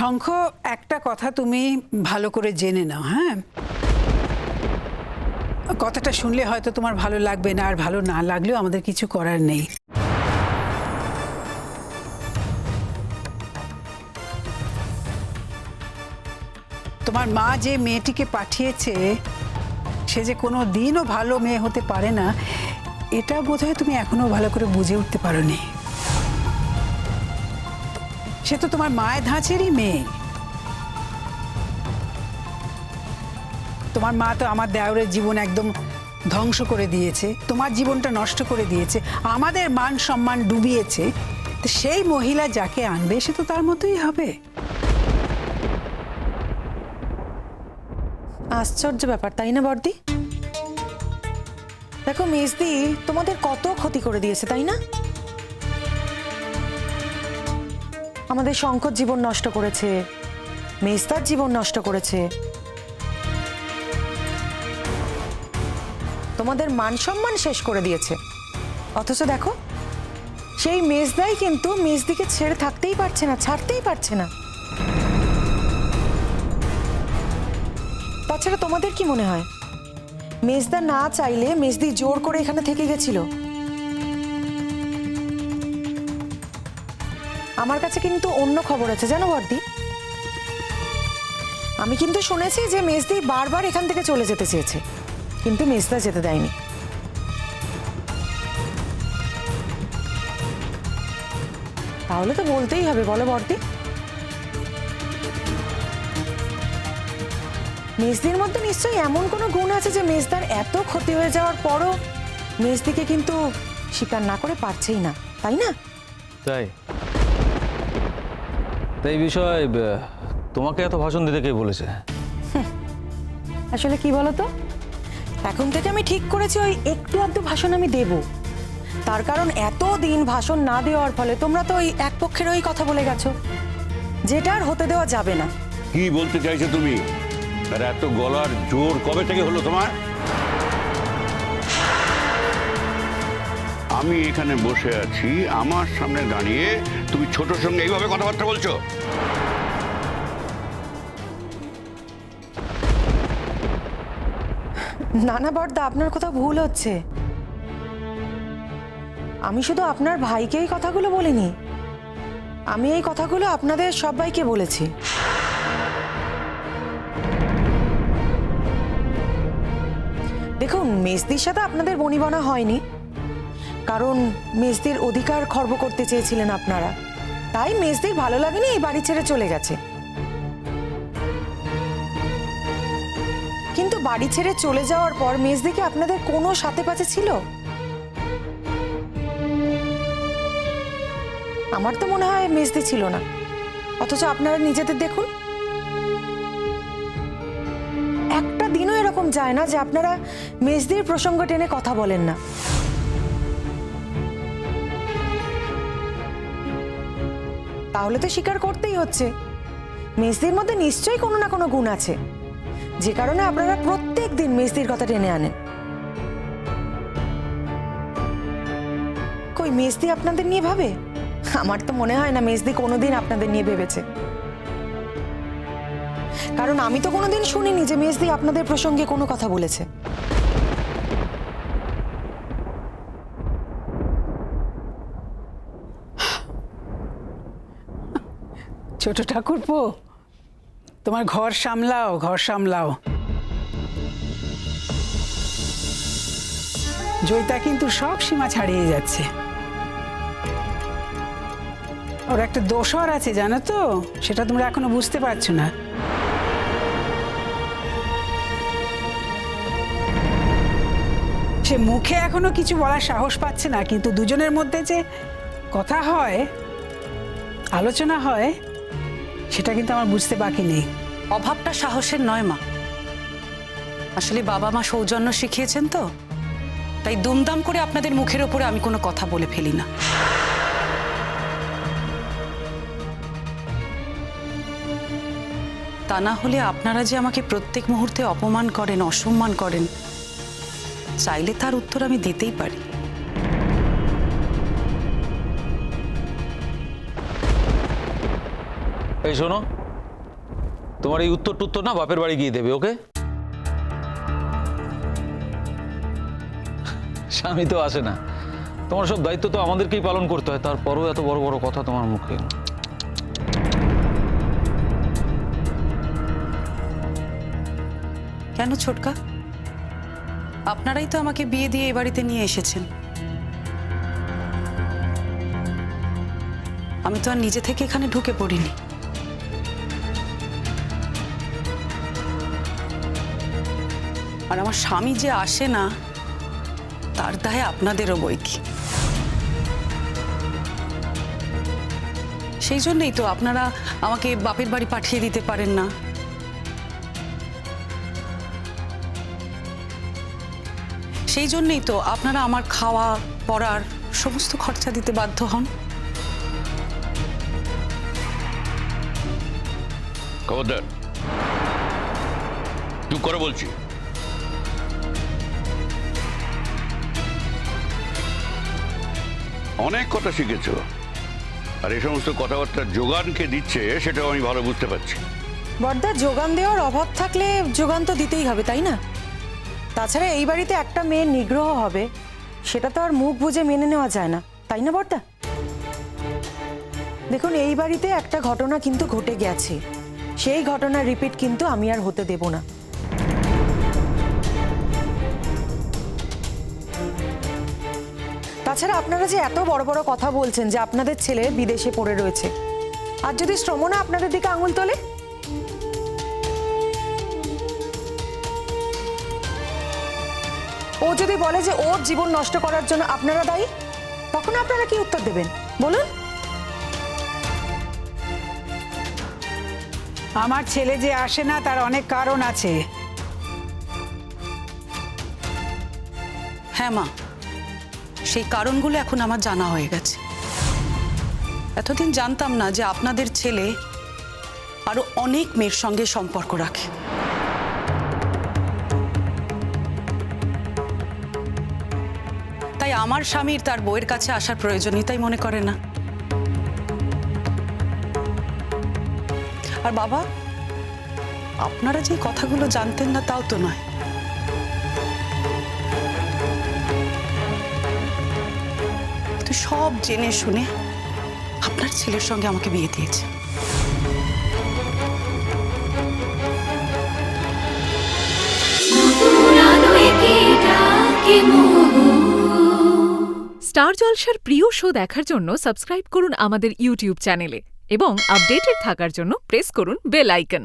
শঙ্খ, একটা কথা তুমি ভালো করে জেনে নাও হ্যাঁ? কথাটা শুনলে হয়তো তোমার ভালো লাগবে না, আর ভালো না লাগলেও আমাদের কিছু করার নেই। তোমার মা যে মেয়েটিকে পাঠিয়েছে, সে যে কোনো দিনও ভালো মেয়ে হতে পারে না, এটা বোধহয় তুমি এখনও ভালো করে বুঝে উঠতে পারোনি। সে তো তোমার মায়ের ধাঁচেরই মেয়ে। তোমার মা তো আমার দেওরের জীবন একদম ধ্বংস করে দিয়েছে, তোমার জীবনটা নষ্ট করে দিয়েছে, আমাদের মান সম্মান ডুবিয়েছে সেই মহিলা যাকে আনবে সে তো তার মতোই হবে। আশ্চর্য ব্যাপার, তাই না বর্দি? দেখো মেজদি তোমাদের কত ক্ষতি করে দিয়েছে, তাই না? আমাদের শঙ্কর জীবন নষ্ট করেছে। মেজদার জীবন নষ্ট করেছে। তোমাদের মান সম্মান শেষ করে দিয়েছে। অথচ দেখো, সেই মেজদাই কিন্তু মেজদিকে ছেড়ে থাকতেই পারছে না, ছাড়তেই পারছে না। তাছাড়া তোমাদের কি মনে হয়? মেজদা না চাইলে মেজদি জোর করে এখানে থেকে গেছিল। আমার কাছে কিন্তু অন্য খবর আছে। জানো বর্দি? আমি কিন্তু শুনেছি যে মেজদি বারবার এখান থেকে চলে যেতে চেয়েছে। কিন্তু মেজদা যেতে দেয়নি। তাহলে তো বলতেই হবে, বলো বর্দি। মেজদির মধ্যে নিশ্চয়ই এমন কোনো গুণ আছে যে মেজদার এত ক্ষতি হয়ে যাওয়ার পরও মেজদিকে কিন্তু স্বীকার না করে পারছেই না, তাই না? তাই। তাই এই বিষয়ে তোমাকে এত ভাষণ দিতে কে বলেছে? আসলে কি বলো তো এখন থেকে আমি ঠিক করেছি ওই একটু আধটু ভাষণ আমি দেব। তার কারণ এত দিন ভাষণ না দেওয়ার ফলে তোমরা তো ওই এক পক্ষের ওই কথা বলে গেছো। যেটা আর হতে দেওয়া যাবে না। কি বলতে চাইছো তুমি? আর এত গলার জোর কবে থেকে হলো তোমার? আমি এখানে বসে আছি, আমার সামনে দাঁড়িয়ে তুমি ছোটর সঙ্গে এইভাবে কথাবার্তা বলছো? নানা বর্দা, আপনার কোথাও ভুল হচ্ছে। আমি শুধু আপনার ভাইকে এই কথাগুলো বলিনি। আমি এই কথাগুলো আপনাদের সবাইকে বলেছি। দেখুন মেজদির সাথে আপনাদের বনিবনা হয়নি। কারণ মেজদির অধিকার খর্ব করতে চেয়েছিলেন আপনারা। তাই মেজদির ভালো লাগেনি এই বাড়ি ছেড়ে চলে গেছে। কিন্তু বাড়ি ছেড়ে চলে যাওয়ার পর মেজদিকে আপনাদের কোনো সাথে পাচে ছিল? আমার তো মনে হয় মেজদি ছিল না। অথচ আপনারা নিজেদের দেখুন। একটা দিনও এরকম যায় না যে আপনারা মেজদির প্রসঙ্গ টেনে কথা বলেন না। তাহলে তো স্বীকার করতেই হচ্ছে। মেজদির মধ্যে নিশ্চয়ই কোনো না কোনো গুণ আছে। যে কারণে আপনারা প্রত্যেক দিন মেজদির কথা টেনে আনেন। কই মেজদি আপনাদের নিয়ে ভাবে? আমার তো মনে হয় না মেজদি কোনোদিন আপনাদের নিয়ে ভেবেছে। কারণ আমি তো কোনোদিন শুনিনি যে মেজদি আপনাদের প্রসঙ্গে কোনো কথা বলেছে। ছোট ঠাকুরপো, তোমার ঘর সামলাও ঘর সামলাও। জয়িতা কিন্তু সব সীমা ছাড়িয়ে যাচ্ছে। ওর একটা দোষর আছে, জানো তো? সেটা তোমরা এখনও বুঝতে পারছ না। সে মুখে এখনও কিছু বলার সাহস পাচ্ছে না, কিন্তু দুজনের মধ্যে যে কথা হয়, আলোচনা হয় সেটা কিন্তু আমার বুঝতে বাকি নেই। অভাবটা সাহসের নয় মা। আসলে বাবা মা সৌজন্য শিখিয়েছেন তো। তাই দুমদাম করে আপনাদের মুখের ওপরে আমি কোনো কথা বলে ফেলি না। তা না হলে আপনারা যে আমাকে প্রত্যেক মুহূর্তে অপমান করেন, অসম্মান করেন, চাইলে তার উত্তর আমি দিতেই পারি। এই শোনো, তোমার এই উত্তর টুত্তর না বাপের বাড়ি গিয়ে দেবে, ওকে? স্বামী তো আসে না। তোমার সব দায়িত্ব তো আমাদেরকেই পালন করতে হয়, তারপরও এত বড় বড় কথা তোমার মুখে। কেন ছোটকা? আপনারাই তো আমাকে বিয়ে দিয়ে এ বাড়িতে নিয়ে এসেছেন। আমি তো আর নিজে থেকে এখানে ঢুকে পড়িনি। আর আমার স্বামী যে আসে না, তার দায় আপনাদেরও বই কি? সেই জন্যই তো আপনারা আমাকে বাপের বাড়ি পাঠিয়ে দিতে পারেন না। সেই জন্যই তো আপনারা আমার খাওয়া, পড়ার সমস্ত খরচা দিতে বাধ্য হন। চুপ করে বলছি। অনেক কথা শিখেছো। আর এই সমস্ত কথাবার্তার যোগানকে দিচ্ছে, সেটাও আমি ভালো বুঝতে পারছি। বর্দা, যোগান দেওয়ার অভাব থাকলে যোগান তো দিতেই হবে, তাই না? তাছাড়া এই বাড়িতে একটা মেয়ের নিগ্রহ হবে, সেটা তো আর মুখ বুঝে মেনে নেওয়া যায় না, তাই না বর্দা? দেখুন, এই বাড়িতে একটা ঘটনা কিন্তু ঘটে গেছে। সেই ঘটনার রিপিট কিন্তু আমি আর হতে দেব না। তাছাড়া আপনারা যে এত বড় বড় কথা বলছেন যে আপনাদের ছেলে বিদেশে পড়ে রয়েছে আর যদি শ্রমণা আপনাদের দিকে আঙুল তোলে? ও যদি বলে যে ওর জীবন নষ্ট করার জন্য আপনারা দায়ী তখন আপনারা কি উত্তর দেবেন? বলুন। আমার ছেলে যে আসে না তার অনেক কারণ আছে। হ্যাঁ মা। সেই কারণগুলো এখন আমার জানা হয়ে গেছে। এতদিন জানতাম না যে আপনাদের ছেলে আরও অনেক মেয়ের সঙ্গে সম্পর্ক রাখে। তাই আমার স্বামীর তার বউয়ের কাছে আসার প্রয়োজনীয়তাই মনে করে না। আর বাবা, আপনারা যে কথাগুলো জানতেন না তাও তো নয়। তো সব জেনে শুনে আপনার ছেলের সঙ্গে আমাকে বিয়ে দিয়েছে। স্টার জলসার প্রিয় শো দেখার জন্য সাবস্ক্রাইব করুন আমাদের ইউটিউব চ্যানেলে এবং আপডেটেড থাকার জন্য প্রেস করুন বেল আইকন।